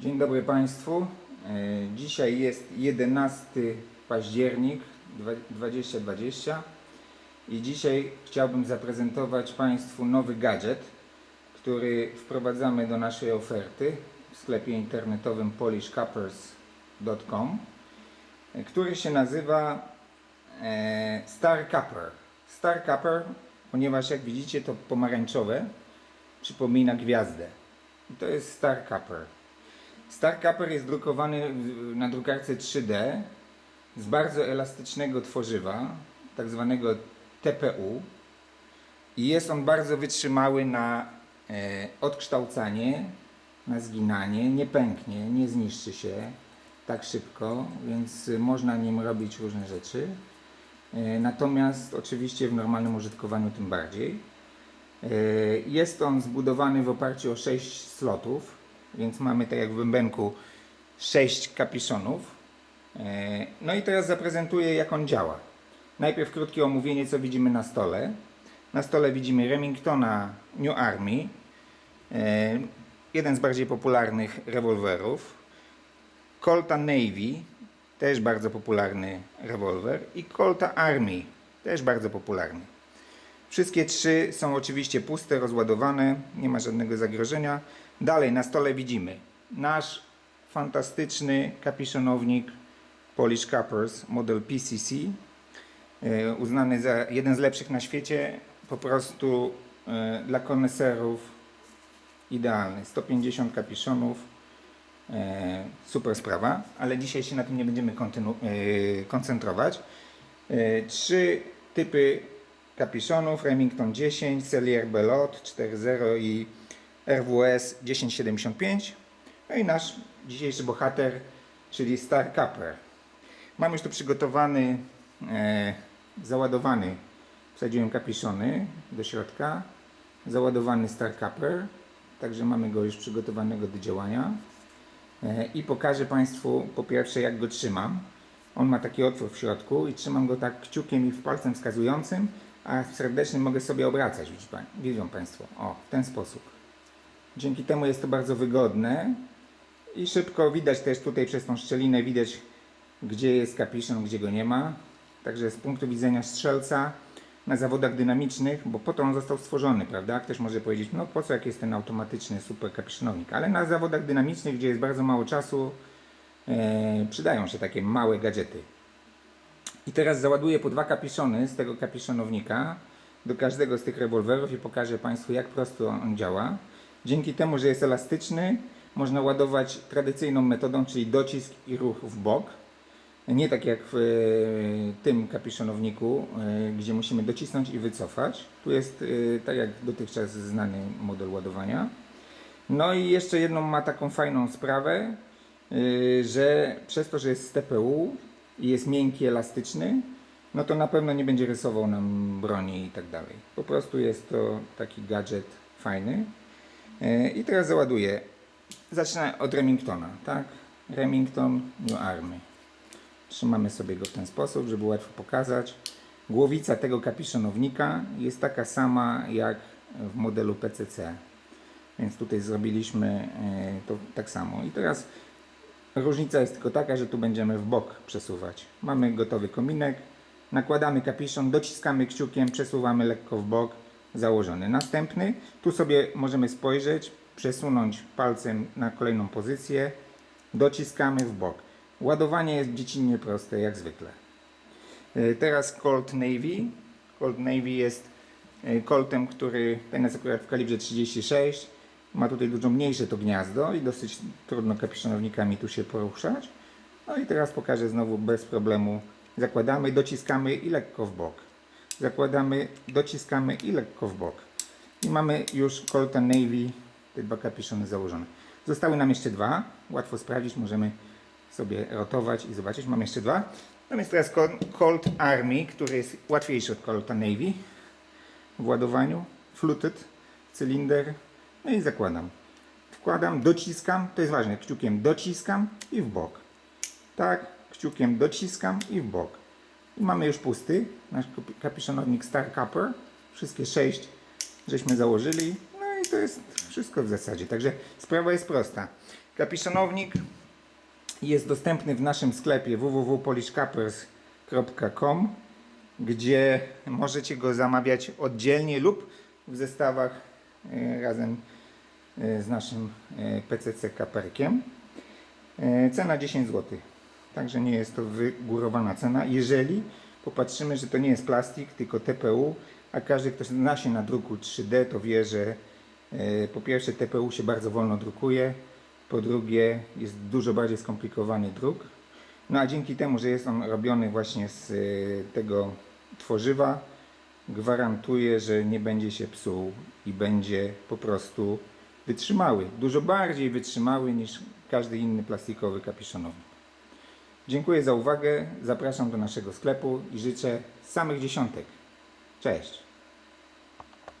Dzień dobry Państwu. E, Dzisiaj jest 11 październik dwa- 2020 i dzisiaj chciałbym zaprezentować Państwu nowy gadżet, który wprowadzamy do naszej oferty w sklepie internetowym polishcuppers.com, e, który się nazywa e, Star Cupper. Star Cupper, ponieważ jak widzicie to pomarańczowe przypomina gwiazdę. To jest Star Cupper. Star Cupper jest drukowany na drukarce 3D z bardzo elastycznego tworzywa, tak zwanego TPU. I jest on bardzo wytrzymały na e, odkształcanie, na zginanie, nie pęknie, nie zniszczy się tak szybko, więc można nim robić różne rzeczy. E, Natomiast oczywiście w normalnym użytkowaniu tym bardziej. E, Jest on zbudowany w oparciu o 6 slotów, więc mamy tak jak w bębenku 6 kapiszonów. E, No i teraz zaprezentuję jak on działa. Najpierw krótkie omówienie co widzimy na stole. Na stole widzimy Remingtona New Army, e, jeden z bardziej popularnych rewolwerów. Colta Navy, też bardzo popularny rewolwer i Colta Army, też bardzo popularny. Wszystkie trzy są oczywiście puste, rozładowane, nie ma żadnego zagrożenia. Dalej na stole widzimy nasz fantastyczny kapiszonownik Polish Cuppers model PCC, e, uznany za jeden z lepszych na świecie, po prostu e, dla koneserów idealny. 150 kapiszonów, e, super sprawa, ale dzisiaj się na tym nie będziemy koncentrować. Trzy typy kapiszonów, Remington 10, Cellier Belot 4.0 i RWS 1075. No i nasz dzisiejszy bohater, czyli Star Cupper. Mam już tu przygotowany, e, załadowany, wsadziłem kapiszony do środka, załadowany Star Cupper, także mamy go już przygotowanego do działania. E, I pokażę Państwu po pierwsze jak go trzymam. On ma taki otwór w środku i trzymam go tak kciukiem i w palcem wskazującym, a serdecznym mogę sobie obracać, widzą Państwo. O, w ten sposób. Dzięki temu jest to bardzo wygodne i szybko widać też tutaj przez tą szczelinę widać gdzie jest kapiszon, gdzie go nie ma. Także z punktu widzenia strzelca na zawodach dynamicznych, bo po to on został stworzony, prawda? Ktoś może powiedzieć, no po co jak jest ten automatyczny super kapiszonownik, ale na zawodach dynamicznych, gdzie jest bardzo mało czasu, e, przydają się takie małe gadżety. I teraz załaduję po dwa kapiszony z tego kapiszonownika do każdego z tych rewolwerów i pokażę Państwu jak prosto on działa. Dzięki temu, że jest elastyczny, można ładować tradycyjną metodą, czyli docisk i ruch w bok. Nie tak jak w e, tym kapiszonowniku, e, gdzie musimy docisnąć i wycofać. Tu jest e, tak jak dotychczas znany model ładowania. No i jeszcze jedną ma taką fajną sprawę, że przez to, że jest z TPU i jest miękki, elastyczny, no to na pewno nie będzie rysował nam broni i tak dalej. Po prostu jest to taki gadżet fajny. Yy, I teraz załaduję. Zacznę od Remingtona, tak? Remington New Army. Trzymamy sobie go w ten sposób, żeby łatwo pokazać. Głowica tego kapiszonownika jest taka sama jak w modelu PCC. Więc tutaj zrobiliśmy e, to tak samo. I teraz różnica jest tylko taka, że tu będziemy w bok przesuwać. Mamy gotowy kominek, nakładamy kapiszon, dociskamy kciukiem, przesuwamy lekko w bok, założony. Następny, tu sobie możemy spojrzeć, przesunąć palcem na kolejną pozycję, dociskamy w bok. Ładowanie jest dziecinnie proste, jak zwykle. E, Teraz Colt Navy. Colt Navy jest e, Coltem, który ten jest akurat w kalibrze 36. Ma tutaj dużo mniejsze to gniazdo i dosyć trudno kapiszonownikami tu się poruszać. No i teraz pokażę znowu bez problemu. Zakładamy, dociskamy i lekko w bok. Zakładamy, dociskamy i lekko w bok. I mamy już Colta Navy, te dwa kapiszony założone. Zostały nam jeszcze dwa. Łatwo sprawdzić, możemy sobie rotować i zobaczyć. Mam jeszcze dwa. Tam jest teraz Col- Colt Army, który jest łatwiejszy od Colta Navy w ładowaniu. Fluted, cylinder. No i zakładam. Wkładam, dociskam, to jest ważne, kciukiem dociskam i w bok. Tak, kciukiem dociskam i w bok. I mamy już pusty nasz kapi- kapiszonownik Star Cupper. Wszystkie sześć żeśmy założyli. No i to jest wszystko w zasadzie. Także sprawa jest prosta. Kapiszonownik jest dostępny w naszym sklepie www.polishcappers.com gdzie możecie go zamawiać oddzielnie lub w zestawach razem e, z naszym e, PCC kaperkiem. E, Cena 10 zł. Także nie jest to wygórowana cena. Jeżeli popatrzymy, że to nie jest plastik, tylko TPU, a każdy, kto zna się na druku 3D, to wie, że e, po pierwsze TPU się bardzo wolno drukuje, po drugie jest dużo bardziej skomplikowany druk. No a dzięki temu, że jest on robiony właśnie z e, tego tworzywa, gwarantuję, że nie będzie się psuł i będzie po prostu wytrzymały. Dużo bardziej wytrzymały niż każdy inny plastikowy kapiszonownik. Dziękuję za uwagę, zapraszam do naszego sklepu i życzę samych dziesiątek. Cześć!